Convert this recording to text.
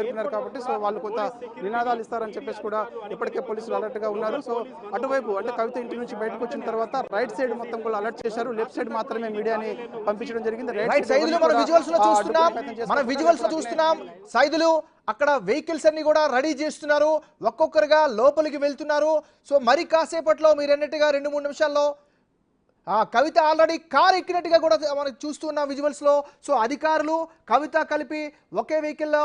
చేరుకున్నారు కాబట్టి సో వాళ్ళు కొంత నినాదాలు ఇస్తారని చెప్పేసి కూడా ఇప్పటికే పోలీసులు అలర్ట్గా ఉన్నారు. సో అటువైపు అంటే కవిత ఇంటి నుంచి బయటకు వచ్చిన తర్వాత రైట్ సైడ్ మొత్తం కూడా అలర్ట్ చేశారు. లెఫ్ట్ సైడ్ మాత్రమే మీడియాని పంపించడం జరిగింది. రైట్ మనం విజువల్స్లో చూస్తున్నాం. మనం విజువల్స్లో చూస్తున్నాం. సైదులు అక్కడ వెహికల్స్ అన్ని కూడా రెడీ చేస్తున్నారు. ఒక్కొక్కరుగా లోపలికి వెళ్తున్నారు. సో మరి కాసేపట్లో మీరు అన్నట్టుగా రెండు మూడు నిమిషాల్లో ఆ కవిత ఆల్రెడీ కార్ ఎక్కినట్టుగా కూడా మనకు చూస్తున్నాం విజువల్స్లో సో అధికారులు కవిత కలిపి ఒకే వెహికల్లో